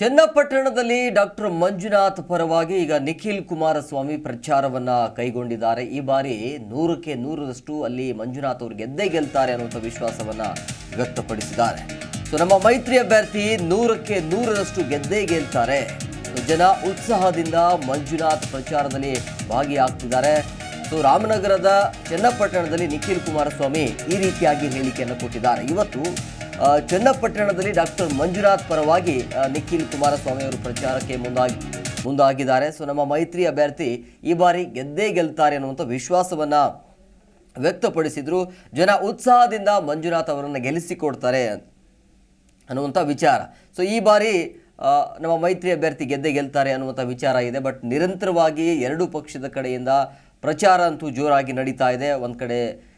ಚನ್ನಪಟ್ಟಣದಲ್ಲಿ ಡಾಕ್ಟರ್ ಮಂಜುನಾಥ್ ಪರವಾಗಿ ಈಗ ನಿಖಿಲ್ ಕುಮಾರಸ್ವಾಮಿ ಪ್ರಚಾರವನ್ನ ಕೈಗೊಂಡಿದ್ದಾರೆ. ಈ ಬಾರಿ ನೂರಕ್ಕೆ ನೂರರಷ್ಟು ಅಲ್ಲಿ ಮಂಜುನಾಥ್ ಅವರು ಗೆದ್ದೇ ಗೆಲ್ತಾರೆ ಅನ್ನುವಂಥ ವಿಶ್ವಾಸವನ್ನ ವ್ಯಕ್ತಪಡಿಸಿದ್ದಾರೆ. ಸೊ ನಮ್ಮ ಮೈತ್ರಿ ಅಭ್ಯರ್ಥಿ ನೂರಕ್ಕೆ ನೂರರಷ್ಟು ಗೆದ್ದೇ ಗೆಲ್ತಾರೆ. ಜನ ಉತ್ಸಾಹದಿಂದ ಮಂಜುನಾಥ್ ಪ್ರಚಾರದಲ್ಲಿ ಭಾಗಿಯಾಗ್ತಿದ್ದಾರೆ. ಸೊ ರಾಮನಗರದ ಚನ್ನಪಟ್ಟಣದಲ್ಲಿ ನಿಖಿಲ್ ಕುಮಾರಸ್ವಾಮಿ ಈ ರೀತಿಯಾಗಿ ಹೇಳಿಕೆಯನ್ನು ಕೊಟ್ಟಿದ್ದಾರೆ. ಇವತ್ತು ಚನ್ನಪಟ್ಟಣದಲ್ಲಿ ಡಾಕ್ಟರ್ ಮಂಜುನಾಥ್ ಪರವಾಗಿ ನಿಖಿಲ್ ಕುಮಾರಸ್ವಾಮಿ ಅವರು ಪ್ರಚಾರಕ್ಕೆ ಮುಂದಾಗಿ, ಮುಂದಾಗಿದ್ದಾರೆ. ಸೊ, ನಮ್ಮ ಮೈತ್ರಿ ಅಭ್ಯರ್ಥಿ ಈ ಬಾರಿ ಗೆದ್ದೇ ಗೆಲ್ತಾರೆ ಅನ್ನುವಂಥ ವಿಶ್ವಾಸವನ್ನು ವ್ಯಕ್ತಪಡಿಸಿದರು. ಜನ ಉತ್ಸಾಹದಿಂದ ಮಂಜುನಾಥ್ ಅವರನ್ನು ಗೆಲ್ಲಿಸಿಕೊಡ್ತಾರೆ ಅನ್ನುವಂಥ ವಿಚಾರ. ಸೊ, ಈ ಬಾರಿ ನಮ್ಮ ಮೈತ್ರಿ ಅಭ್ಯರ್ಥಿ ಗೆದ್ದೇ ಗೆಲ್ತಾರೆ ಅನ್ನುವಂಥ ವಿಚಾರ ಇದೆ. ಬಟ್ ನಿರಂತರವಾಗಿ ಎರಡೂ ಪಕ್ಷದ ಕಡೆಯಿಂದ ಪ್ರಚಾರ ಅಂತೂ ಜೋರಾಗಿ ನಡೀತಾ ಇದೆ. ಒಂದು ಕಡೆ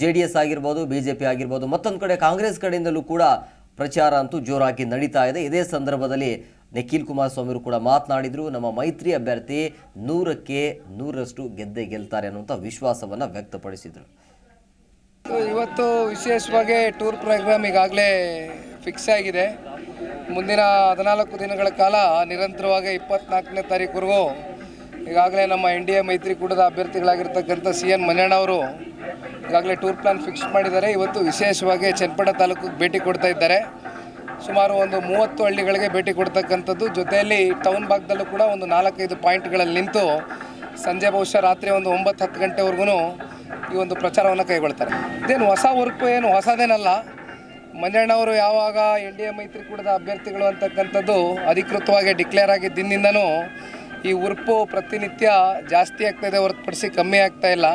ಜೆ ಡಿ ಎಸ್ ಆಗಿರ್ಬೋದು ಬಿ ಜೆ ಪಿ ಆಗಿರ್ಬೋದು, ಮತ್ತೊಂದು ಕಡೆ ಕಾಂಗ್ರೆಸ್ ಕಡೆಯಿಂದಲೂ ಕೂಡ ಪ್ರಚಾರ ಅಂತೂ ಜೋರಾಗಿ ನಡೀತಾ ಇದೆ. ಇದೇ ಸಂದರ್ಭದಲ್ಲಿ ನಿಖಿಲ್ ಕುಮಾರಸ್ವಾಮಿಯವರು ಕೂಡ ಮಾತನಾಡಿದರು. ನಮ್ಮ ಮೈತ್ರಿ ಅಭ್ಯರ್ಥಿ ನೂರಕ್ಕೆ ನೂರರಷ್ಟು ಗೆದ್ದೆ ಗೆಲ್ತಾರೆ ಅನ್ನುವಂಥ ವಿಶ್ವಾಸವನ್ನು ವ್ಯಕ್ತಪಡಿಸಿದರು. ಇವತ್ತು ವಿಶೇಷವಾಗಿ ಟೂರ್ ಪ್ರೋಗ್ರಾಮ್ ಈಗಾಗಲೇ ಫಿಕ್ಸ್ ಆಗಿದೆ. ಮುಂದಿನ ಹದಿನಾಲ್ಕು ದಿನಗಳ ಕಾಲ, ನಿರಂತರವಾಗಿ ಇಪ್ಪತ್ನಾಲ್ಕನೇ ತಾರೀಕುವರೆಗೂ ಈಗಾಗಲೇ ನಮ್ಮ ಎನ್ ಡಿ ಎ ಮೈತ್ರಿಕೂಟದ ಅಭ್ಯರ್ಥಿಗಳಾಗಿರ್ತಕ್ಕಂಥ ಸಿ ಎನ್ ಮಂಜಣ್ಣ ಅವರು ಈಗಾಗಲೇ ಟೂರ್ ಪ್ಲಾನ್ ಫಿಕ್ಸ್ ಮಾಡಿದ್ದಾರೆ. ಇವತ್ತು ವಿಶೇಷವಾಗಿ ಚನ್ನಪಟ್ಟ ತಾಲೂಕಿಗೆ ಭೇಟಿ ಕೊಡ್ತಾ ಇದ್ದಾರೆ. ಸುಮಾರು ಒಂದು ಮೂವತ್ತು ಹಳ್ಳಿಗಳಿಗೆ ಭೇಟಿ ಕೊಡ್ತಕ್ಕಂಥದ್ದು. ಜೊತೆಯಲ್ಲಿ ಟೌನ್ ಭಾಗದಲ್ಲೂ ಕೂಡ ಒಂದು ನಾಲ್ಕೈದು ಪಾಯಿಂಟ್ಗಳಲ್ಲಿ ನಿಂತು ಸಂಜೆ ಬಹುಶಃ ರಾತ್ರಿ ಒಂದು ಒಂಬತ್ತು ಹತ್ತು ಗಂಟೆವರೆಗೂ ಈ ಒಂದು ಪ್ರಚಾರವನ್ನು ಕೈಗೊಳ್ತಾರೆ. ಇದೇನು ಹೊಸ ವರ್ಕು ಏನು? ಹೊಸದೇನಲ್ಲ. ಮಂಜಣ್ಣವರು ಯಾವಾಗ ಎನ್ ಡಿ ಎ ಮೈತ್ರಿಕೂಟದ ಅಭ್ಯರ್ಥಿಗಳು ಅಂತಕ್ಕಂಥದ್ದು ಅಧಿಕೃತವಾಗಿ ಡಿಕ್ಲೇರ್ ಆಗಿದ್ದಿಂದನೂ ಈ ಉರ್ಪು ಪ್ರತಿನಿತ್ಯ ಜಾಸ್ತಿ ಆಗ್ತಾಯಿದೆ ಹೊರತುಪಡಿಸಿ ಕಮ್ಮಿ ಆಗ್ತಾ ಇಲ್ಲ.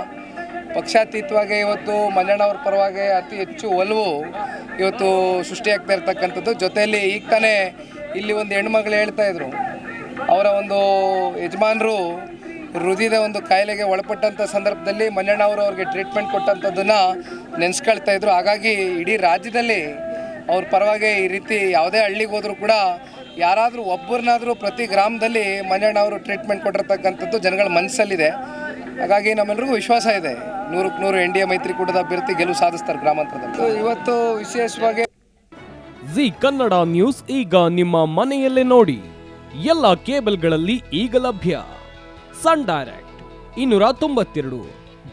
ಪಕ್ಷಾತೀತವಾಗಿ ಇವತ್ತು ಮಂಜಣ್ಣವ್ರ ಪರವಾಗಿ ಅತಿ ಹೆಚ್ಚು ಒಲವು ಇವತ್ತು ಸೃಷ್ಟಿಯಾಗ್ತಾ ಇರ್ತಕ್ಕಂಥದ್ದು. ಜೊತೆಯಲ್ಲಿ ಈಗ ತಾನೇ ಇಲ್ಲಿ ಒಂದು ಹೆಣ್ಮಗಳು ಹೇಳ್ತಾ ಇದ್ರು. ಅವರ ಒಂದು ಯಜಮಾನರು ಹೃದಯದ ಒಂದು ಕಾಯಿಲೆಗೆ ಒಳಪಟ್ಟಂಥ ಸಂದರ್ಭದಲ್ಲಿ ಮಲ್ಯಾಣ ಅವರು ಅವ್ರಿಗೆ ಟ್ರೀಟ್ಮೆಂಟ್ ಕೊಟ್ಟಂಥದ್ದನ್ನು ನೆನೆಸ್ಕೊಳ್ತಾ ಇದ್ರು. ಹಾಗಾಗಿ ಇಡೀ ರಾಜ್ಯದಲ್ಲಿ ಅವ್ರ ಪರವಾಗಿ ಈ ರೀತಿ ಯಾವುದೇ ಹಳ್ಳಿಗೆ ಹೋದರೂ ಕೂಡ ಯಾರಾದರೂ ಒಬ್ಬರನ್ನಾದರೂ ಪ್ರತಿ ಗ್ರಾಮದಲ್ಲಿ ಮಲ್ಯಾಣ ಅವರು ಟ್ರೀಟ್ಮೆಂಟ್ ಕೊಟ್ಟಿರ್ತಕ್ಕಂಥದ್ದು ಜನಗಳ ಮನಸ್ಸಲ್ಲಿದೆ. ಹಾಗಾಗಿ ನಮ್ಮೆಲ್ರಿಗೂ ವಿಶ್ವಾಸ ಇದೆ. ನೂರಕ್ಕೆ ನೂರು ಎನ್ ಡಿ ಎ ಮೈತ್ರಿಕೂಟದ ಅಭ್ಯರ್ಥಿ ಗೆಲುವು ಸಾಧಿಸ್ತಾರೆ ಗ್ರಾಮಾಂತರದಲ್ಲಿ. ಇವತ್ತು ವಿಶೇಷವಾಗಿ ಜಿ ಕನ್ನಡ ನ್ಯೂಸ್ ಈಗ ನಿಮ್ಮ ಮನೆಯಲ್ಲೇ ನೋಡಿ. ಎಲ್ಲ ಕೇಬಲ್ಗಳಲ್ಲಿ ಈಗ ಲಭ್ಯ. ಸನ್ ಡೈರೆಕ್ಟ್ ಇನ್ನೂರ ತೊಂಬತ್ತೆರಡು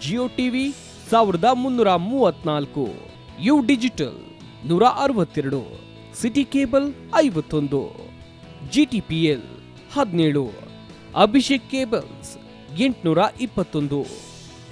ಜಿಯೋ ಟಿವಿ ಸಾವಿರದ ಮುನ್ನೂರ ಮೂವತ್ನಾಲ್ಕು ಯು ಡಿಜಿಟಲ್ ನೂರ ಅರವತ್ತೆರಡು ಸಿಟಿ ಕೇಬಲ್ ಐವತ್ತೊಂದು ಜಿ ಟಿ ಪಿ ಎಲ್ ಹದಿನೇಳು ಅಭಿಷೇಕ್ ಕೇಬಲ್ಸ್ ಎಂಟುನೂರ ಇಪ್ಪತ್ತೊಂದು.